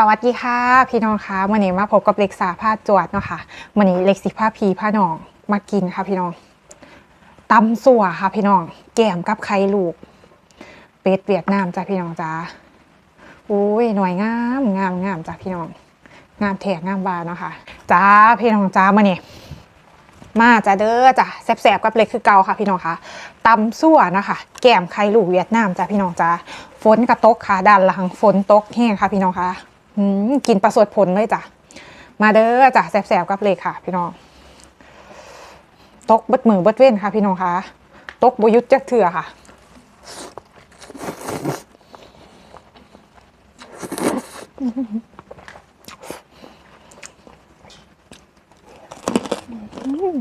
สวัสดีค่ะ พี่น้องคะวันนี้มาพบกับเล็กสาผ้าจวดเนาะค่ะวันนี้เล็กสิผ้าพีผ้าน้องมากินค่ะพี่น้องตำสัวค่ะพี่น้อง แกมกับไข่ลูก เป็ดเวียดนามจ้าพี่น้องจ้าอุ้ยหน่วยงามงามงามจ้าพี่น้องงามแถกงามบานเนาะค่ะจ้าพี่น้องจ้ามาเนี่ยมาจ้าเด้อจ้าแสบๆกับเล็กคือเก่าค่ะพี่น้องค่ะตำสั่วนะคะแกมไข่ลูกเวียดนามจ้าพี่น้องจ้าฝนกระตกค่ะด้านหลังฝนตกแห้งค่ะพี่น้องค่ะ กินประสดผลเลยจ้ะ มาเด้อจ้าแสบๆกับเล็กค่ะ พี่น้อง ตกเบิดมือบดเว้นค่ะ พี่น้องคะตกบยุดจักเถื่อค่ะอืม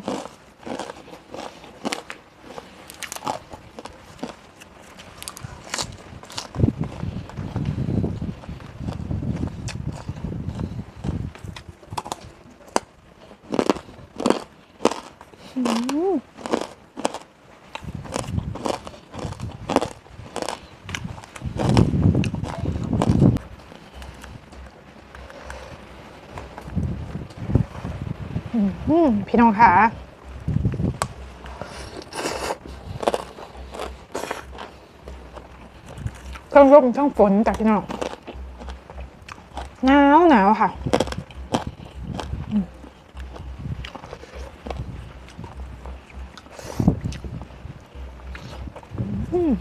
พี่น้องค่ะเครื่องร่มช่องฝนจากพี่น้องหนาวหนาวค่ะอืม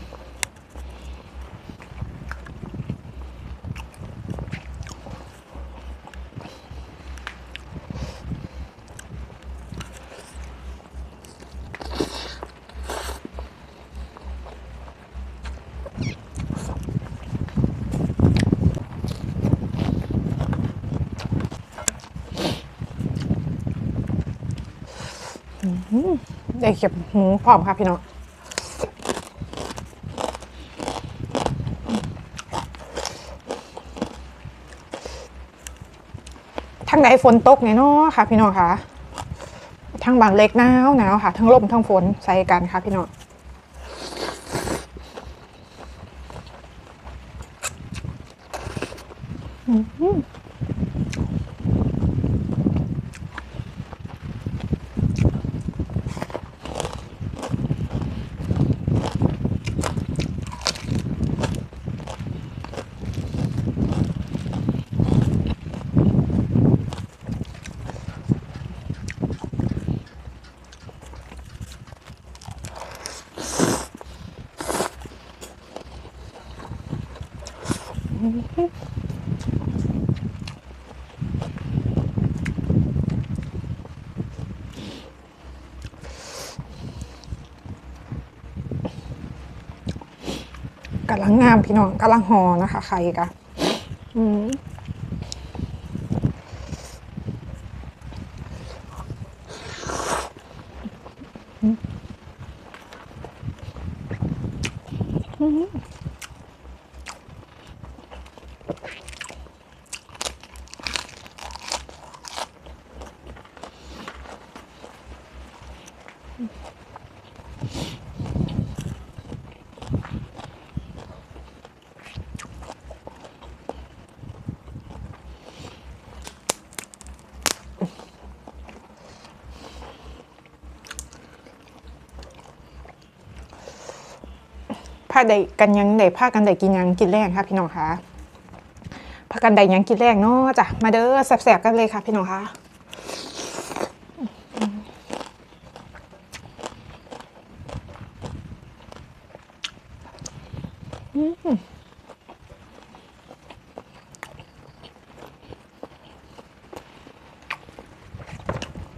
ได้เก็บหมูพร้อมค่ะพี่น้องทั้งไหนฝนตกเนี่ยเนาะค่ะ พี่น้องค่ะทั้งบางเล็กหนาวหนาวค่ะ ทั้งลมทั้งฝนใส่กันค่ะพี่น้อง กำลังงามพี่น้องกำลังหอนะคะใครกะอืม ผ้าใดกันยังใดผ้ากันใดกินยังกินแรงค่ะพี่น้องคะผ้ากันใดยังกินแรงเนาะจ้ะมาเด้อแสบๆกันเลยค่ะพี่น้องคะ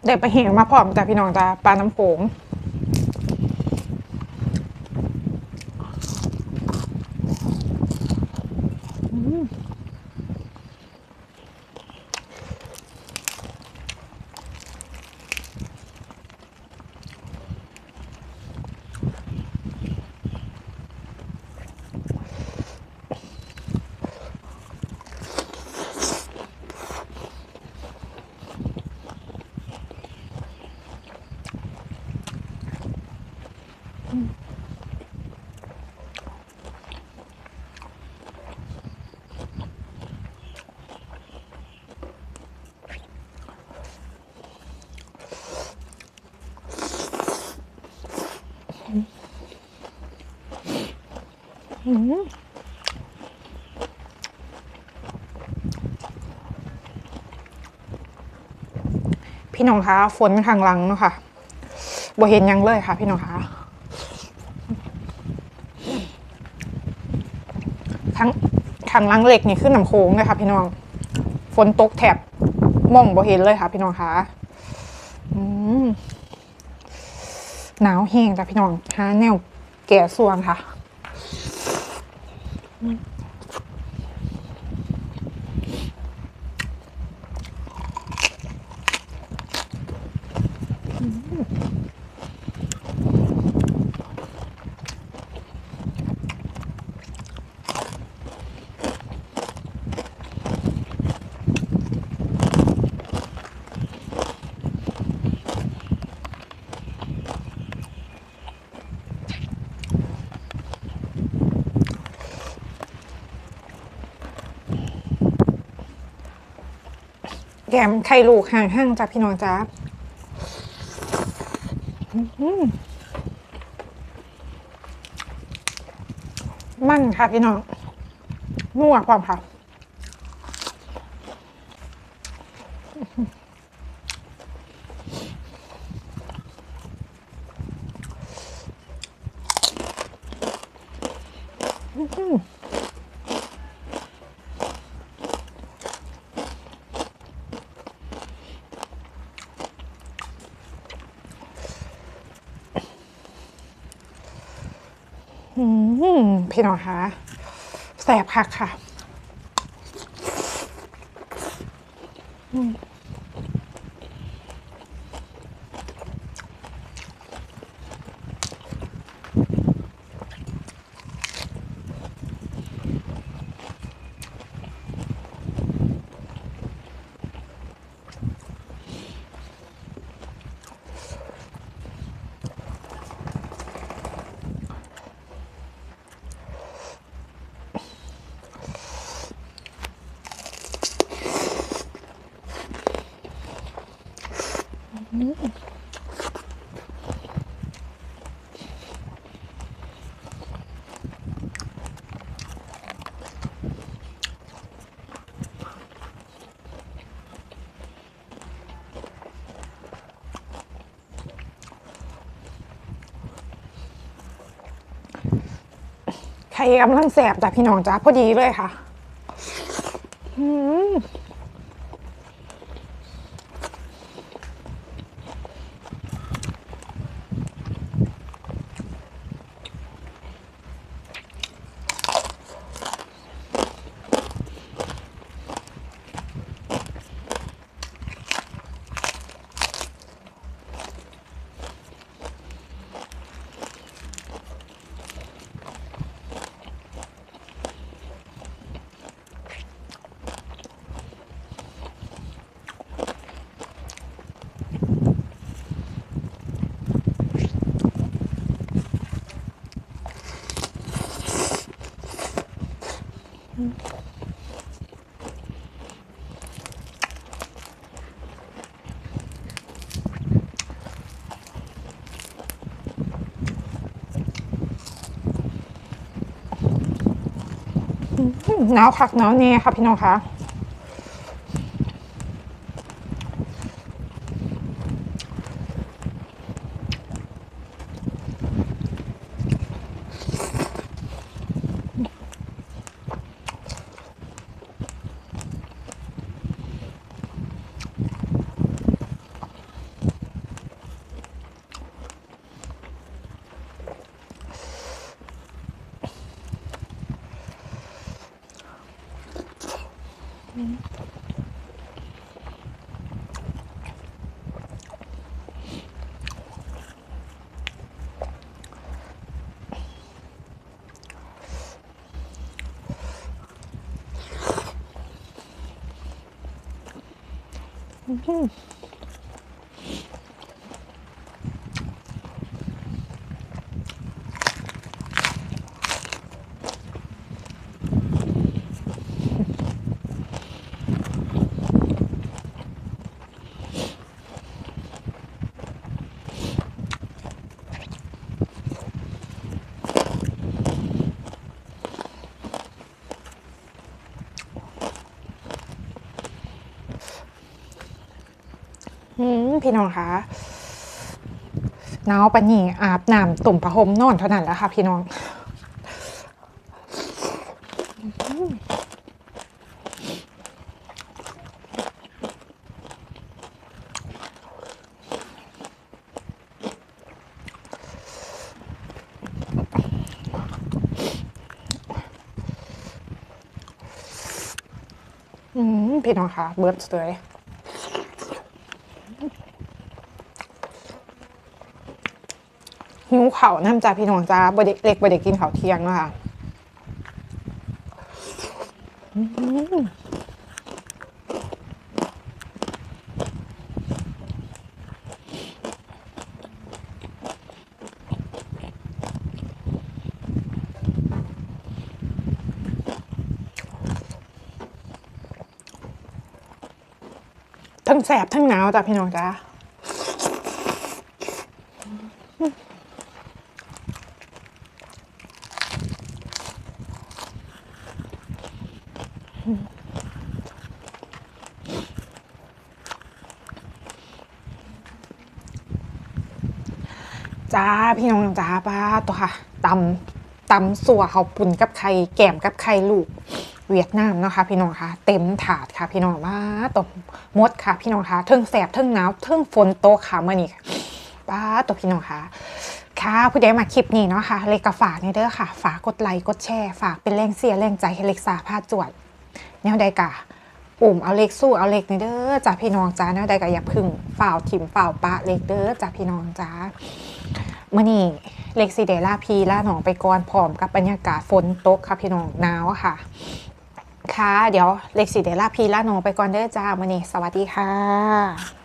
ได้ไปเหงมาพร้อมจ้ะพี่น้องจ้ะปลาน้ำโขง พี่น้องคะฝนข้างหลังเนาะค่ะบ่เห็นยังเลยค่ะ พี่น้องคะทั้งข้างหลังเหล็กนี่ขึ้นน้ำโค้งเลยค่ะ พี่น้อง ฝนตกแถบมองบ่เห็นเลยค่ะ พี่น้องคะอืมหนาวแห้งจ้ะพี่น้องหาแนวแก่ส่วนค่ะ แกมไข่ลูกห่างห้างจ้ะพี่น้องจ้าอื้อมั่นค่ะพี่น้องนัวความค่ะ อืม พี่น้องคะแสบคักค่ะ ไข่กำลังแสบจ้ะพี่น้องจ้าพอดีเลยค่ะ หนาวคักหนาวแน่ค่ะพี่น้องคะ 嗯。 พี่น้องคะหนาวปานนี้อาบน้ำตุ่มผ้าห่มนอนเท่านั้นแล้วค่ะ พี่น้องอืมพี่น้องคะเบิร์ดสวย หิวเข่าน้ำจ้าพี่น้องจ้าบไดเล็กบไดกินข้าวเที่ยงนะคะทั้งแสบทั้งหนาวจ้าพี่น้องจ้า จ้าาปาตัวค่ะตำตำสัวเขาปุ่นกับไข่แกมกับไข่ลูก เวียดนามนะคะ พี่น้องคะเต็มถาดค่ะ พี่น้องว่าตบมดค่ะ พี่น้องคะเทิงแสบเทิงหนาวเทิงฝนโตค่ะเมื่อนี้ป้าตัวพี่น้องคะค่ะผู้ใดมาคลิปนี้เนาะค่ะ เล็กกระฝากในเด้อค่ะ ฝากกดไลค์กดแชร์ฝากเป็นแรงเสียแรงใจให้เล็กสาพาจวดแนวใดกะปุ่มเอาเล็กสู้เอาเล็กในเด้อจ้าพี่น้องจ้าแนวใดกะอย่าพึ่งฝ่าวถิ่มฝ่าวปะเล็กเด้อจ้าพี่น้องจ้าเมื่อนี้ เล็กซีเดล่าพีล่าหนองไปก่อนพร้อมกับบรรยากาศฝนตกค่ะพี่น้องหนาวค่ะ ค่ะ เดี๋ยวเล็กซีเดล่าพีล่าหนองไปก่อนเด้อจ้าวันนี้สวัสดีค่ะ